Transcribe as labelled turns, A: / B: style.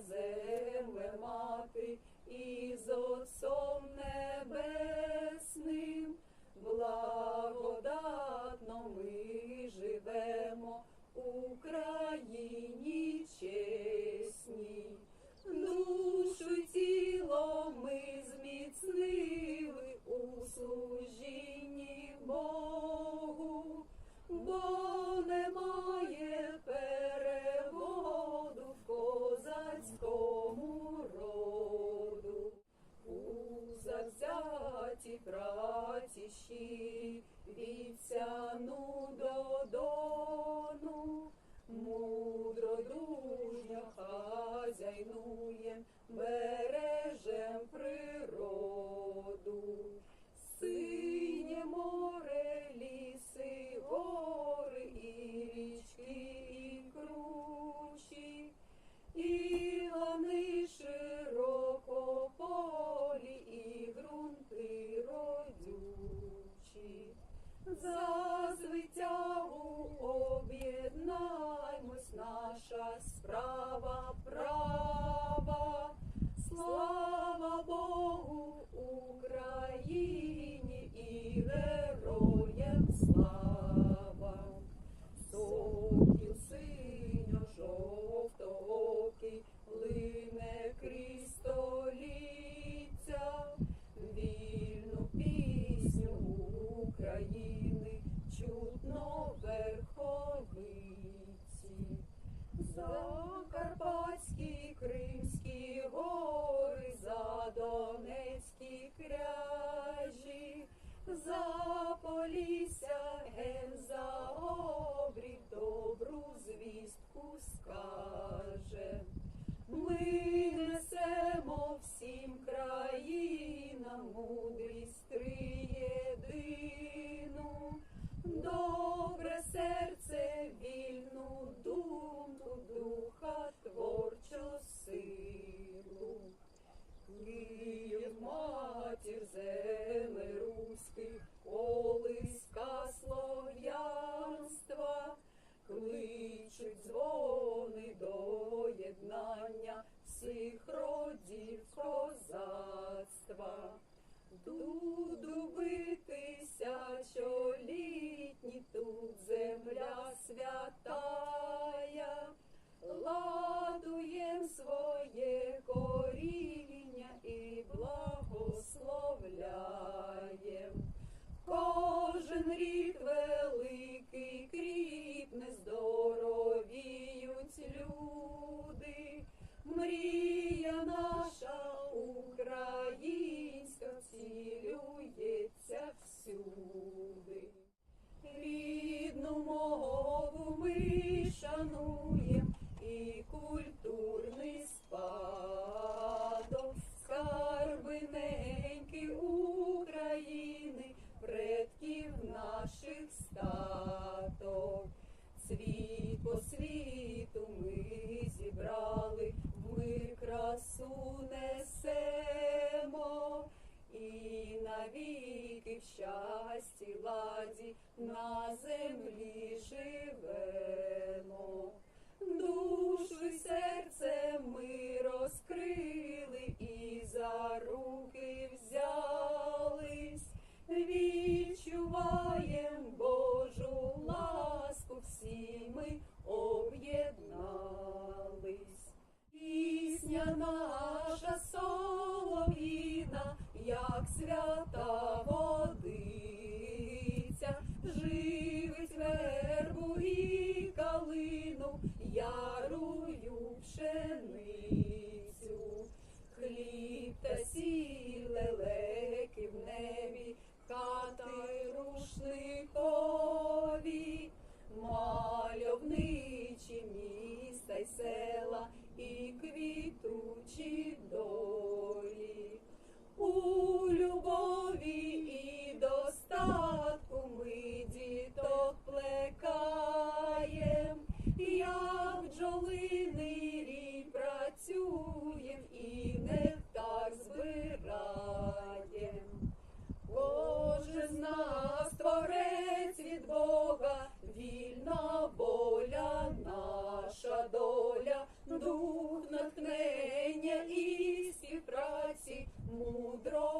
A: земле мати, з Отцом Небесним, благодатно ми живемо у країні чесній. Душу тіло ми зміцнили щирі від до дону, мудро дружньо хазяйнуєм, бережем природу. За звитягу об'єднаймось, наша справа за Полісся, ген за обрік добру звістку скаже. Ми несемо всім країнам мудрість триєдину, добре серце, tudo. Світ по світу ми зібрали, ми красу несемо, і навіки в щасті ладі на землі живемо. Душу й серце ми розкрили і за руки взялись, як свята водиця, живить вербу і калину, ярую пшеницю, хліб та сіль лелеки в небі, хати рушникові, мальовничі міста й села і квітучі долі. праці,